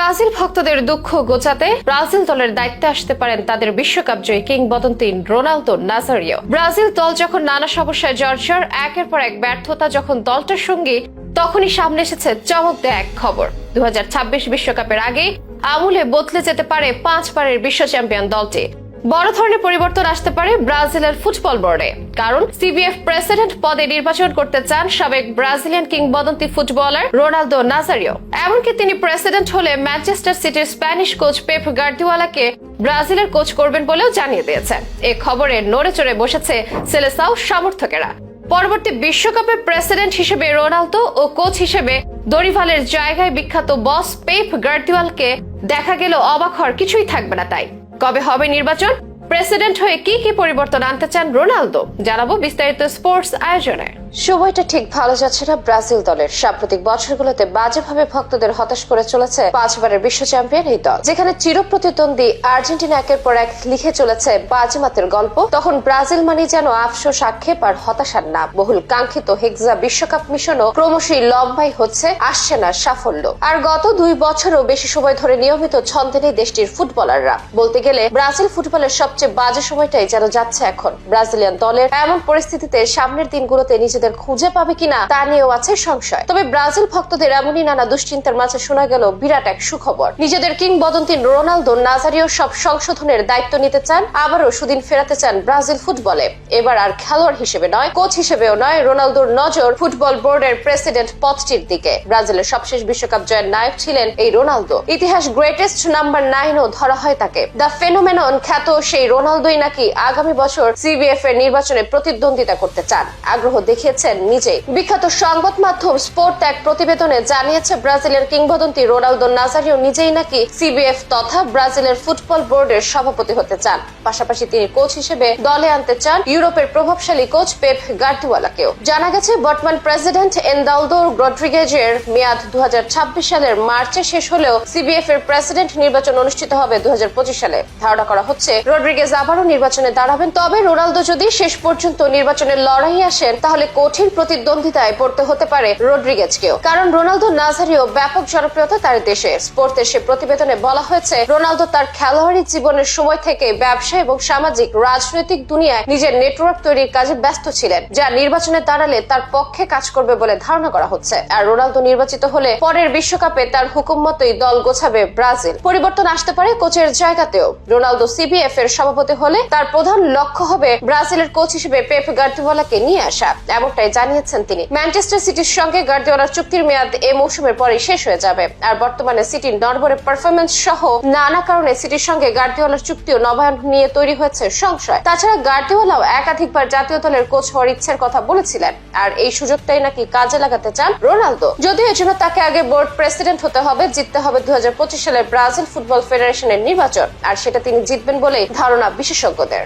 Brazil ভক্তদের দুঃখ গোচাতে Brazil দলের দায়িত্বে আসতে পারেন তাদের বিশ্বকাপ জয়ী কিংবদন্তি রোনালদো নাজারিও। ব্রাজিল দল যখন নানা সমস্যায় জর্জর, একের পর এক ব্যর্থতা যখন দলটার সঙ্গে, তখনই সামনে এসেছে চমক দেয়া এক খবর দু বিশ্বকাপের আগে আমূলে বদলে যেতে পারে পাঁচবারের বিশ্ব চ্যাম্পিয়ন দলটি। বড় ধরনের পরিবর্তন আসতে পারে ব্রাজিলের ফুটবল বোর্ডে। কারণ সিবিএফ প্রেসিডেন্ট পদে নির্বাচন করতে চান সাবেক ব্রাজিলিয়ান কিংবদন্তি ফুটবলার রোনালদো নাজারিও। এমনকি তিনি প্রেসিডেন্ট হলে ম্যানচেস্টার সিটির স্প্যানিশ কোচ পেপ গার্দিওয়ালাকে ব্রাজিলের কোচ করবেন বলেও জানিয়ে দিয়েছে এ খবরে নড়ে চড়ে বসেছে সেলেসাও সমর্থকেরা। পরবর্তী বিশ্বকাপের প্রেসিডেন্ট হিসেবে রোনালদো ও কোচ হিসেবে দরিভালের জায়গায় বিখ্যাত বস পেপ গার্দিওয়ালকে দেখা গেল অবাক হওয়ার কিছুই থাকবে না তাই। কবে হবে নির্বাচন? প্রেসিডেন্ট হয়ে কি কি পরিবর্তন আনতে চান রোনালদো? জানাব বিস্তারিত স্পোর্টস আয়োজনে। সময়টা ঠিক ভালো যাচ্ছে না ব্রাজিল দলের। সাম্প্রতিক বছরগুলোতে বাজেভাবে ভক্তদের হতাশ করে চলেছে পাঁচবারের বিশ্ব চ্যাম্পিয়ন এই দল। যেখানে চিরপ্রতিদ্বন্দ্বী আর্জেন্টিনা একের পর এক লিখে চলেছে বাজিমাতের গল্প, তখন ব্রাজিল মানে যেন আফসোস, আক্ষেপ আর হতাশার নাম। বহুল কাঙ্ক্ষিত হেক্সা বিশ্বকাপ মিশনও ক্রমশই লম্বাই হচ্ছে, আসছে না সাফল্য। আর গত দুই বছরও বেশি সময় ধরে নিয়মিত ছন্দে নেই দেশটির ফুটবলাররা। বলতে গেলে, ব্রাজিল ফুটবলের সবচেয়ে বাজে সময়টাই যেন যাচ্ছে এখন। ব্রাজিলিয়ান দলের এমন পরিস্থিতিতে সামনের দিনগুলোতে নিজেদের খুঁজে পাবে কিনা তা নিয়েও আছে সংশয়। তবে ব্রাজিল ভক্তদের এমনই নানা দুশ্চিন্তার মাঝে শোনা গেল বিরাট এক সুখবর। নিজেদের কিংবদন্তি রোনালদো, নাজারিও সব সংশোধনের দায়িত্ব নিতে চান, আবারও সুদিন ফেরাতে চান ব্রাজিল ফুটবলে। এবার আর খেলোয়াড় হিসেবে নয়, কোচ হিসেবেও নয় রোনালদোর নজর ফুটবল বোর্ডের প্রেসিডেন্ট পদটির দিকে। ব্রাজিলের সবশেষ বিশ্বকাপ জয়ের নায়ক ছিলেন এই রোনালদো। ইতিহাস গ্রেটেস্ট নাম্বার নাইনও ধরা হয় তাকে। দ্য ফেনোমেনন খ্যাত সেই রোনালদোই নাকি আগামী বছর সিবিএফ এর নির্বাচনে প্রতিদ্বন্দ্বিতা করতে চান। আগ্রহ দেখিয়েছেন নিজেই। বিখ্যাত সংবাদ মাধ্যম স্পোর্ট এক প্রতিবেদনে জানিয়েছে, ব্রাজিলের কিংবদন্তি রোনালদো নাজারিও নিজেই নাকি সিবিএফ তথা ব্রাজিলের ফুটবল বোর্ডের সভাপতি হতে চান। পাশাপাশি তিনি কোচ হিসেবে দলে আনতে চান ইউরোপের প্রভাবশালী কোচ পেপ গার্দিওয়ালাকেও। জানা গেছে, বর্তমান প্রেসিডেন্ট এনদালদো রড্রিগেজের মেয়াদ দু হাজার ছাব্বিশ সালের মার্চে শেষ হলেও সিবিএফ এর প্রেসিডেন্ট নির্বাচন অনুষ্ঠিত হবে দু হাজার পঁচিশ সালে। ধারণা করা হচ্ছে, রড্রিগেজ আবারও নির্বাচনে দাঁড়াবেন, তবে রোনালদো যদি শেষ পর্যন্ত নির্বাচনের লড়াই আসেন, তাহলে কঠিন প্রতিদ্বন্দ্বিতায় পড়তে হতে পারে রড্রিগেজকেও। কারণ রোনালদো নাজারিও ব্যাপক জনপ্রিয়তা তার দেশে। স্পোর্টের সে প্রতিবেদনে বলা হয়েছে, রোনালদো তার খেলোয়াড়ি জীবনের সময় থেকে ব্যবসা এবং সামাজিক, রাজনৈতিক দুনিয়ায় নিজের নেটওয়ার্ক তৈরির কাজে ব্যস্ত ছিলেন, যা নির্বাচনে দাঁড়ালে তার পক্ষে কাজ করবে বলে ধারণা করা হচ্ছে। আর রোনালদো নির্বাচিত হলে পরের বিশ্বকাপে তার হুকুম মতোই দল গোছাবে ব্রাজিল। পরিবর্তন আসতে পারে কোচের জায়গাতেও। রোনালদো সিবিএফ এর সভাপতি হলে তার প্রধান লক্ষ্য হবে ব্রাজিলের কোচ হিসেবে পেপ গার্দিওয়ালাকে নিয়ে আসা। এমনটাই জানিয়েছেন তিনি। ম্যানচেস্টার সিটির সঙ্গে গার্দিওলার চুক্তির মেয়াদ এ মৌসুমের পরে শেষ হয়ে যাবে। আর বর্তমানে সিটির নরবরে পারফরমেন্স সহ নানা কারণে সিটির সঙ্গে গার্দিওলার চুক্তিও নবায়ন নিয়ে তৈরি হয়েছে সংশয়। তাছাড়া গার্দিওলাও একাধিকবার জাতীয় দলের কোচ হওয়ার ইচ্ছের কথা বলেছিলেন। আর এই সুযোগটাই নাকি কাজে লাগাতে চান রোনালদো। যদিও এর জন্য তাকে আগে বোর্ড প্রেসিডেন্ট হতে হবে, জিততে হবে দু হাজার পঁচিশ সালের ব্রাজিল ফুটবল ফেডারেশনের নির্বাচন। আর সেটা তিনি জিতবেন বলেই ধারণা বিশেষজ্ঞদের।